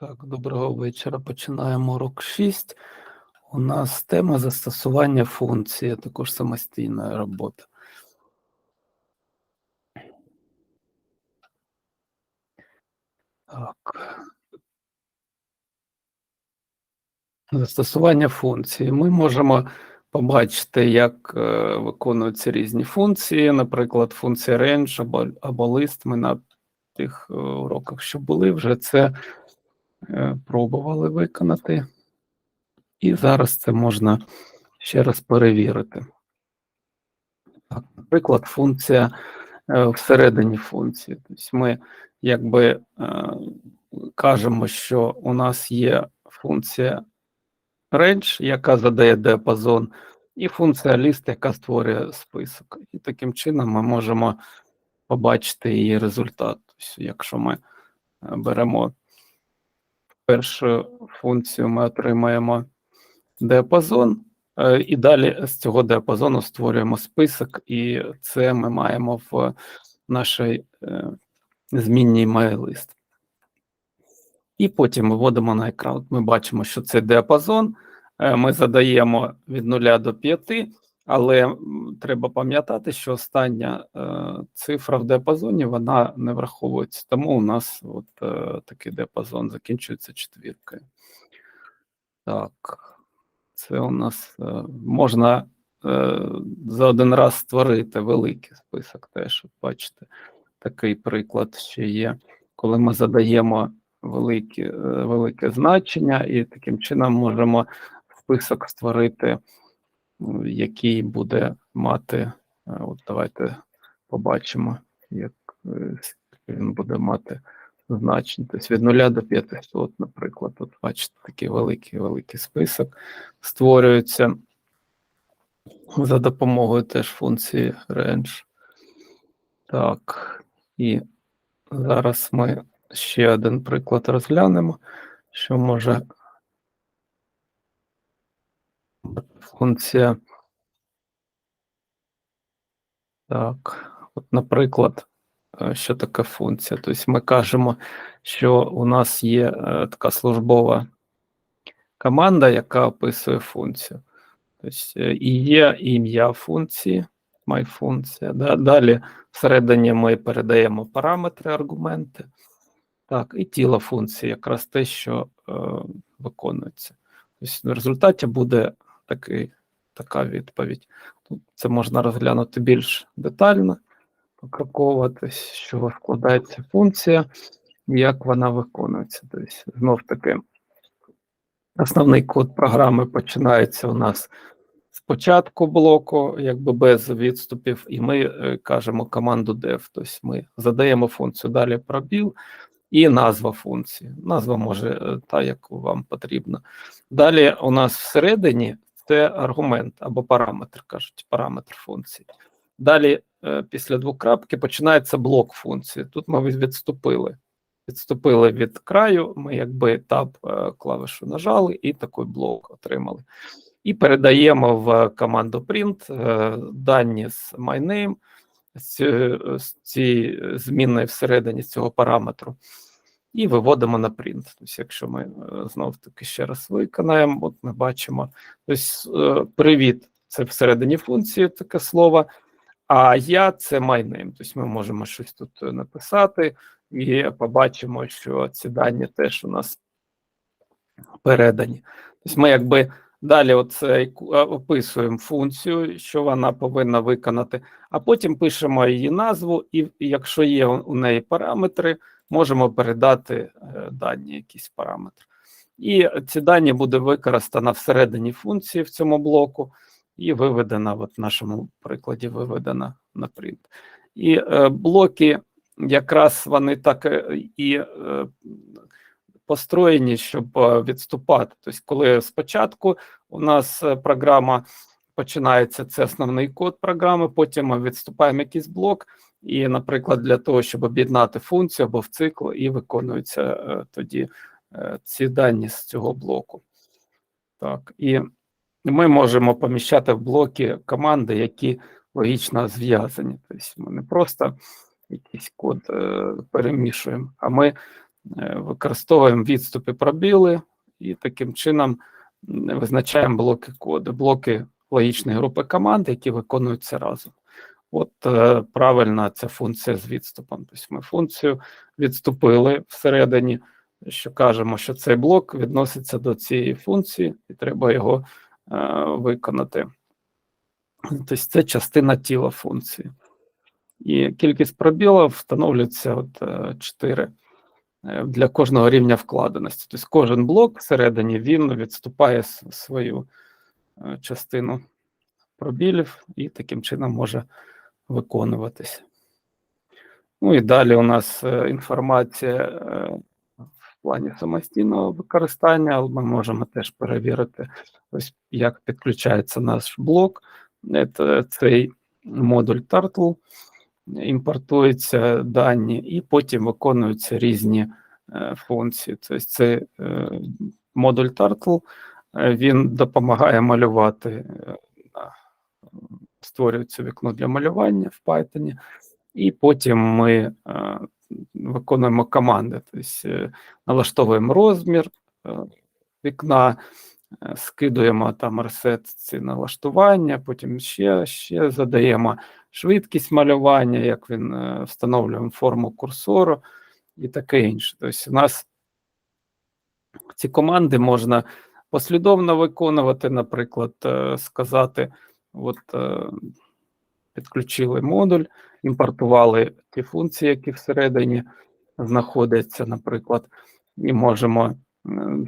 Так, доброго вечора. Починаємо урок 6. У нас тема застосування функції, також самостійна робота. Так. Застосування функції. Ми можемо побачити, як е, виконуються різні функції, наприклад, функція range або, або list. Ми на тих е, уроках, що були, вже це пробували виконати. І зараз це можна ще раз перевірити. Так, наприклад, функція е, всередині функції. Тобто ми якби е, кажемо, що у нас є функція range, яка задає діапазон, і функція list, яка створює список. І таким чином ми можемо побачити її результат. Тобто, якщо ми е, беремо першу функцію, ми отримаємо діапазон, е, і далі з цього діапазону створюємо список, і це ми маємо в нашій е, змінній MyList. І потім виводимо на екран. Ми бачимо, що це діапазон. е, Ми задаємо від 0 до 5, але треба пам'ятати, що остання е, цифра в діапазоні вона не враховується. Тому у нас от е, такий діапазон закінчується четвіркою. Так, це у нас е, можна е, за один раз створити великий список теж. Бачите, такий приклад ще є, коли ми задаємо великі, е, велике значення, і таким чином можемо список створити, який буде мати. е, От давайте побачимо, як е, він буде мати значень. Тобто від 0 до 500, наприклад. От бачите, такий великий великий список створюється за допомогою теж функції range. Так, і зараз ми ще один приклад розглянемо, що може функція. Так, от, наприклад, е, що таке функція? Тобто ми кажемо, що у нас є е, така службова команда, яка описує функцію. Тобто е, і є ім'я функції, myFункція. Да? Далі всередині ми передаємо параметри, аргументи. Так, і тіло функції, якраз те, що е, виконується. Тобто в результаті буде такий, така відповідь. Тут це можна розглянути більш детально, з чого складається функція, як вона виконується. Тобто, знов таки, основний код програми починається у нас з початку блоку, якби без відступів, і ми е, кажемо команду def, тобто ми задаємо функцію далі пробіл і назва функції. Назва може е, та, як вам потрібно. Далі у нас всередині це аргумент або параметр, кажуть, параметр функції. Далі, е, після двокрапки, починається блок функції. Тут ми відступили. Відступили від краю, ми якби таб е, клавішу нажали і такий блок отримали. І передаємо в команду print е, дані з myname, з цієї змінної всередині цього параметру, і виводимо на print. Тобто, якщо ми е, знов таки ще раз виконаємо, от ми бачимо, тобто, привіт, це всередині функції таке слово, а я це myname. Тобто ми можемо щось тут е, написати, і побачимо, що ці дані теж у нас передані. Тобто ми якби далі оце описуємо функцію, що вона повинна виконати, а потім пишемо її назву, і якщо є у неї параметри, можемо передати е, дані, якісь параметри. І ці дані буде використано всередині функції в цьому блоку, і виведена, от в нашому прикладі, виведена на print. І е, блоки якраз вони так е, і построєні, щоб відступати. Тобто, коли спочатку у нас програма починається, це основний код програми, потім ми відступаємо якийсь блок, і, наприклад, для того, щоб об'єднати функцію або в цикл, і виконуються е, тоді е, ці дані з цього блоку. Так, і ми можемо поміщати в блоки команди, які логічно зв'язані. Тобто ми не просто якийсь код е, перемішуємо, а ми використовуємо відступи пробіли і таким чином визначаємо блоки коду, блоки логічної групи команд, які виконуються разом. От е, правильна ця функція з відступом. Тобто ми функцію відступили всередині, що кажемо, що цей блок відноситься до цієї функції, і треба його е, виконати. Тобто це частина тіла функції. І кількість пробілів встановлюється от, 4 для кожного рівня вкладеності. Тобто кожен блок всередині він відступає свою е, частину пробілів і таким чином може виконуватися. Ну і далі у нас е, інформація е, в плані самостійного використання, але ми можемо теж перевірити, ось як підключається наш блок. Це цей модуль Turtle, імпортуються дані, і потім виконуються різні е, функції. Тобто це модуль Turtle, він допомагає малювати, створюється вікно для малювання в Python, і потім ми е, виконуємо команди, тобто е, налаштовуємо розмір е, вікна, скидуємо там ресет ці налаштування, потім ще, ще задаємо швидкість малювання, як він встановлюємо форму курсору і таке інше. Тобто у нас ці команди можна послідовно виконувати, наприклад, сказати, от е, підключили модуль, імпортували ті функції, які всередині знаходяться, наприклад, і можемо е,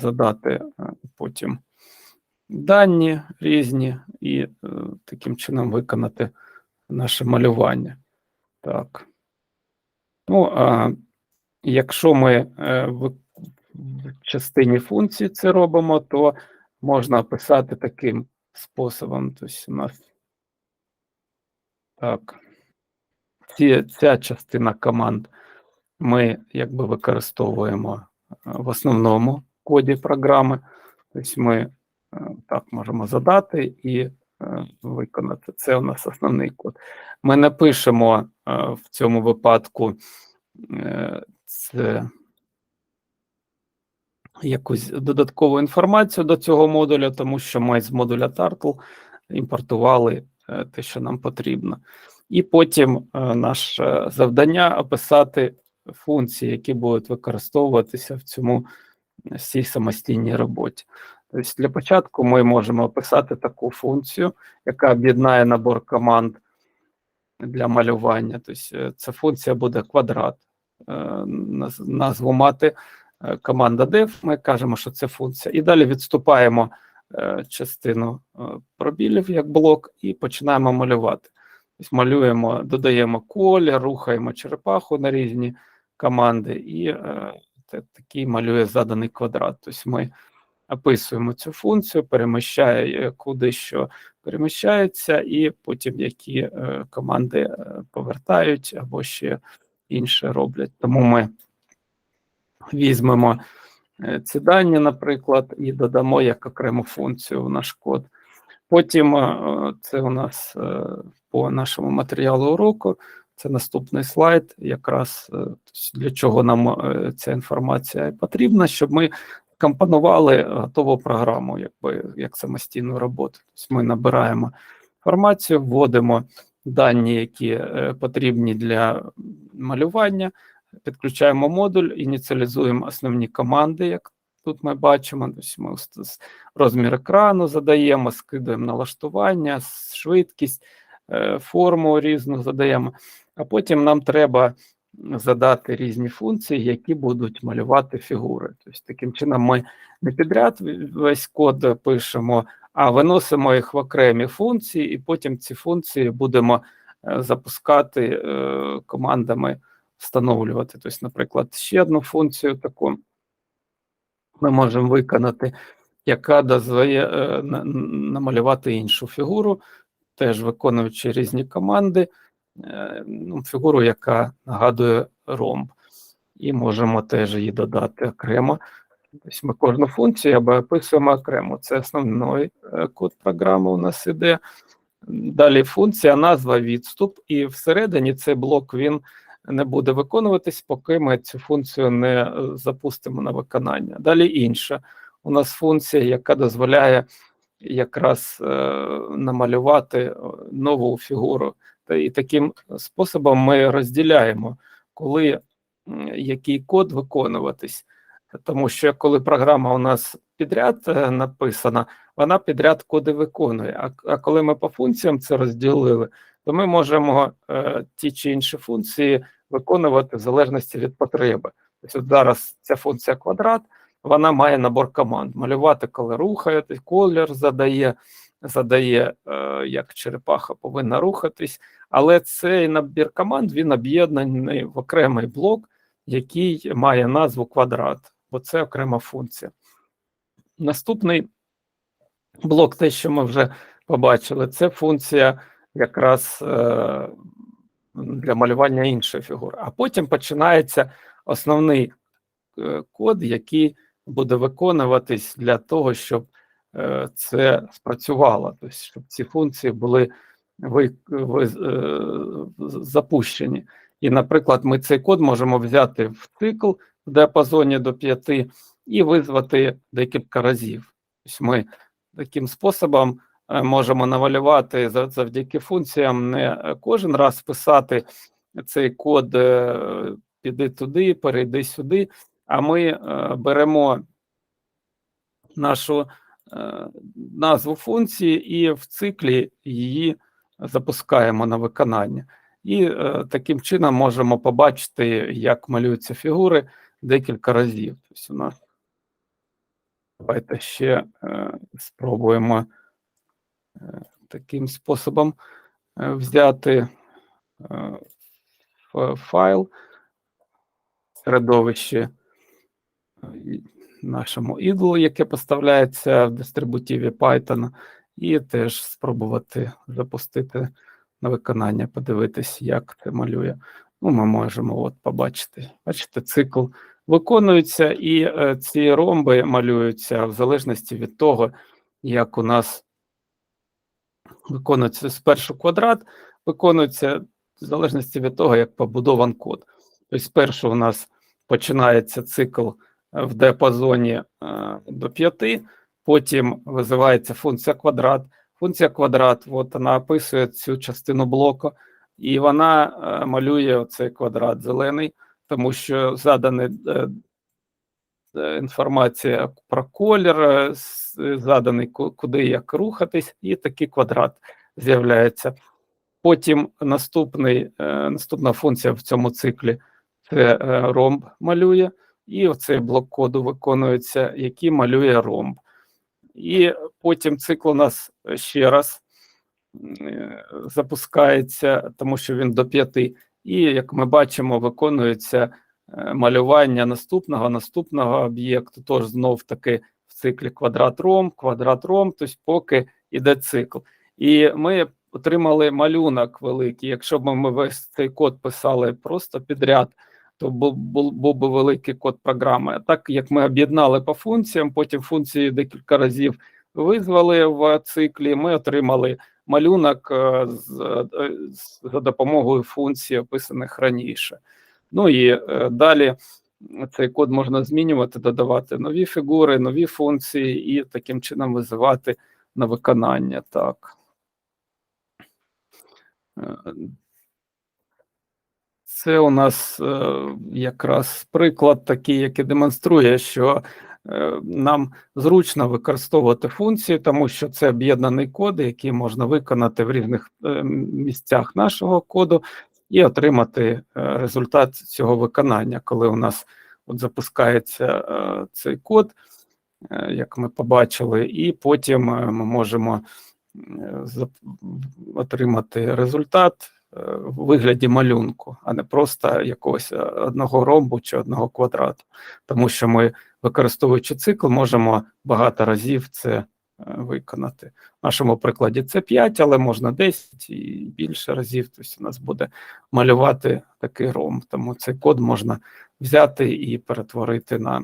задати е, потім дані різні і таким чином виконати наше малювання. Так. Ну, а якщо ми в частині функції це робимо, то можна описати таким способом. Тобто у нас так. Ці, ця частина команд ми якби використовуємо е, в основному коді програми. Тобто ми е, так можемо задати і е, виконати. Це у нас основний код. Ми не пишемо е, в цьому випадку це якусь додаткову інформацію до цього модуля, тому що ми з модуля Turtle імпортували е, те, що нам потрібно. І потім е, наше завдання описати функції, які будуть використовуватися в цьому е, всій самостійній роботі. Тобто для початку ми можемо описати таку функцію, яка об'єднає набор команд для малювання. Тобто ця функція буде квадрат. Назву мати команда def, ми кажемо, що це функція. І далі відступаємо е, частину е, пробілів як блок і починаємо малювати. Тобто малюємо, додаємо колір, рухаємо черепаху на різні команди, і е, такий малює заданий квадрат. Тобто ми описуємо цю функцію, переміщає, куди що переміщається, і потім які команди повертають або ще інше роблять. Тому ми візьмемо е, ці дані, наприклад, і додамо як окрему функцію в наш код. Потім е, це у нас е, по нашому матеріалу уроку. Це наступний слайд. Якраз для чого нам ця інформація потрібна, щоб ми компонували готову програму, якби як самостійну роботу. Тобто ми набираємо інформацію, вводимо дані, які потрібні для малювання, підключаємо модуль, ініціалізуємо основні команди, як тут ми бачимо. Ми розмір екрану задаємо, скидаємо налаштування, швидкість, е, форму різну задаємо. А потім нам треба задати різні функції, які будуть малювати фігури. Тобто, таким чином, ми не підряд весь код пишемо, а виносимо їх в окремі функції, і потім ці функції будемо е, запускати е, командами, встановлювати. Тобто, наприклад, ще одну функцію таку ми можемо виконати, яка дозволяє е, намалювати іншу фігуру, теж виконуючи різні команди, е, ну, фігуру, яка нагадує ромб. І можемо теж її додати окремо. Тобто ми кожну функцію або описуємо окремо. Це основний е, код програми у нас іде. Далі функція, назва, відступ, і всередині цей блок він не буде виконуватись, поки ми цю функцію не е, запустимо на виконання. Далі інша. У нас функція, яка дозволяє якраз е, намалювати е, нову фігуру. І таким способом ми розділяємо, коли який код виконуватись. Тому що коли програма у нас підряд написана, вона підряд коди виконує. А коли ми по функціям це розділили, то ми можемо е, ті чи інші функції виконувати в залежності від потреби. Тобто зараз ця функція квадрат, вона має набор команд. Малювати, коли рухаєтесь, колір задає, задає, е, як черепаха повинна рухатись, але цей набір команд він об'єднаний в окремий блок, який має назву квадрат, бо це окрема функція. Наступний блок, те, що ми вже побачили, це функція якраз е, для малювання іншої фігури. А потім починається основний е, код, який буде виконуватись для того, щоб е, це спрацювало, тобто, щоб ці функції були ви, ви, запущені. І, наприклад, ми цей код можемо взяти в цикл в діапазоні до 5 і визвати декілька разів. Тобто ми таким способом можемо навалювати завдяки функціям не кожен раз писати цей код е, піди туди, перейди сюди, а ми е, беремо нашу е, назву функції і в циклі її запускаємо на виконання. І е, таким чином можемо побачити, як малюються фігури декілька разів. Тобто у нас давайте ще е, спробуємо е, таким способом е, взяти е, файл середовище е, нашому ідлу, яке поставляється в дистрибутиві Python, і теж спробувати запустити на виконання, подивитись, як це малює. Ну, ми можемо от побачити. Бачите, цикл виконується, і ці ромби малюються в залежності від того, як у нас виконується спершу квадрат, виконується в залежності від того, як побудован код. Тобто, спершу у нас починається цикл е, в діапазоні е, до 5, потім визивається функція квадрат. Функція квадрат, от вона описує цю частину блоку, і вона е, малює цей квадрат зелений, тому що задана е, інформація про колір, е, е, заданий куди як рухатись, і такий квадрат з'являється. Потім наступний, е, наступна функція в цьому циклі це е, ромб малює, і оцей блок коду виконується, який малює ромб. І потім цикл у нас ще раз е, запускається, тому що він до п'яти. І як ми бачимо, виконується е, малювання наступного наступного об'єкту, тож знов таки в циклі квадрат ром, квадрат ром, тобто поки йде цикл. І ми отримали малюнок великий. Якщо б ми весь цей код писали просто підряд, то був, був, був би великий код програми. А так як ми об'єднали по функціям, потім функції декілька разів визвали в циклі, ми отримали малюнок е, е, за допомогою функцій, описаних раніше. Ну і е, далі цей код можна змінювати, додавати нові фігури, нові функції і таким чином визивати на виконання. Так. Е, Це у нас е, якраз приклад такий, який демонструє, що е, нам зручно використовувати функції, тому що це об'єднаний код, який можна виконати в різних е, місцях нашого коду і отримати е, результат цього виконання, коли у нас от запускається е, цей код, е, як ми побачили, і потім ми можемо отримати результат в вигляді малюнку, а не просто якогось одного ромбу чи одного квадрату. Тому що ми, використовуючи цикл, можемо багато разів це виконати. В нашому прикладі це 5, але можна 10 і більше разів. Тобто у нас буде малювати такий ромб. Тому цей код можна взяти і перетворити на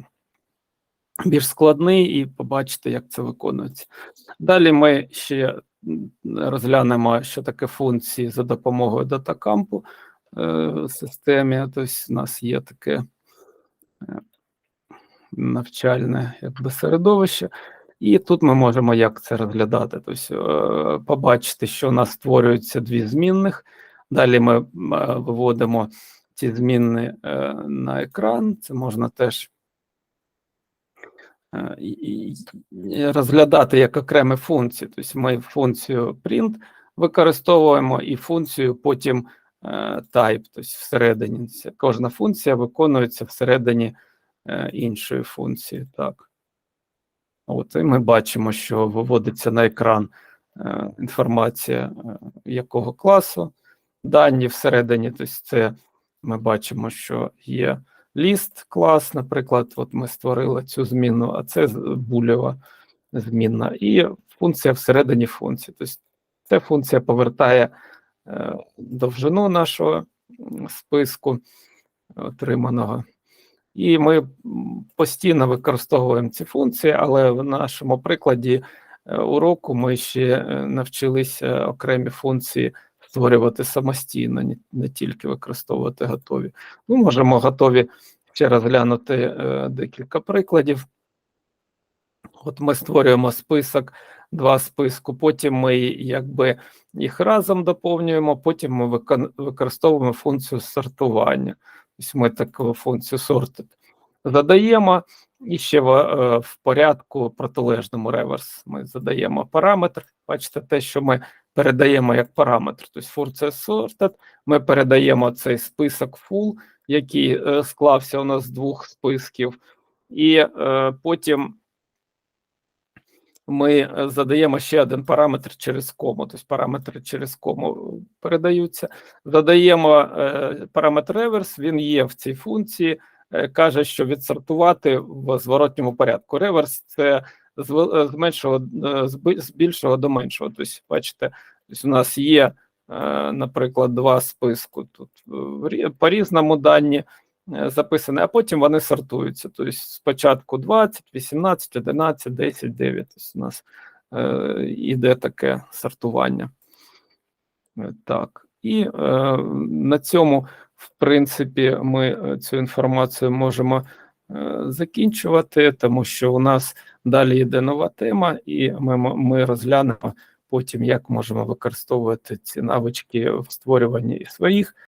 більш складний і побачити, як це виконується. Далі ми ще розглянемо, що таке функції за допомогою датакампу. е, системі. Тобто, у нас є таке е, навчальне якби, середовище. І тут ми можемо як це розглядати. Тобто, побачити, що у нас створюються дві змінних. Далі ми е, виводимо ці змінні е, на екран. Це можна теж розглядати як окремі функції. Тобто ми функцію print використовуємо і функцію потім type, тобто всередині. Кожна функція виконується всередині іншої функції. Так. От, і ми бачимо, що виводиться на екран е, інформація е, якого класу, дані всередині. Тобто це ми бачимо, що є ліст клас, наприклад, от ми створили цю зміну, а це булєва змінна, і функція всередині функції. Тобто ця функція повертає е, довжину нашого списку отриманого. І ми постійно використовуємо ці функції, але в нашому прикладі е, уроку ми ще е, навчилися окремі функції створювати самостійно, не, тільки використовувати готові. Ми можемо готові ще розглянути е, декілька прикладів. От ми створюємо список, два списку, потім ми якби їх разом доповнюємо, потім ми використовуємо функцію сортування. Тобто ми таку функцію sorted задаємо, і ще в, е, в порядку протилежному реверс ми задаємо параметр. Бачите, те, що ми передаємо як параметр, тобто функція sorted, ми передаємо цей список full, який е, склався у нас з двох списків, і е, потім ми е, задаємо ще один параметр через кому, тобто параметри через кому передаються. Задаємо е, параметр реверс, він є в цій функції, е, каже, що відсортувати в зворотньому порядку. Реверс це з, е, меншого е, з більшого до меншого. Тобто, бачите, у нас є, е, наприклад, два списку тут е, в рі- по-різному дані е, записані, а потім вони сортуються. Тобто спочатку 20, 18, 11, 10, 9. Тобто у нас е, іде таке сортування. Е, Так, і е, на цьому, в принципі, ми е, цю інформацію можемо е, закінчувати, тому що у нас далі йде нова тема, і ми, ми розглянемо потім, як можемо використовувати ці навички в створюванні своїх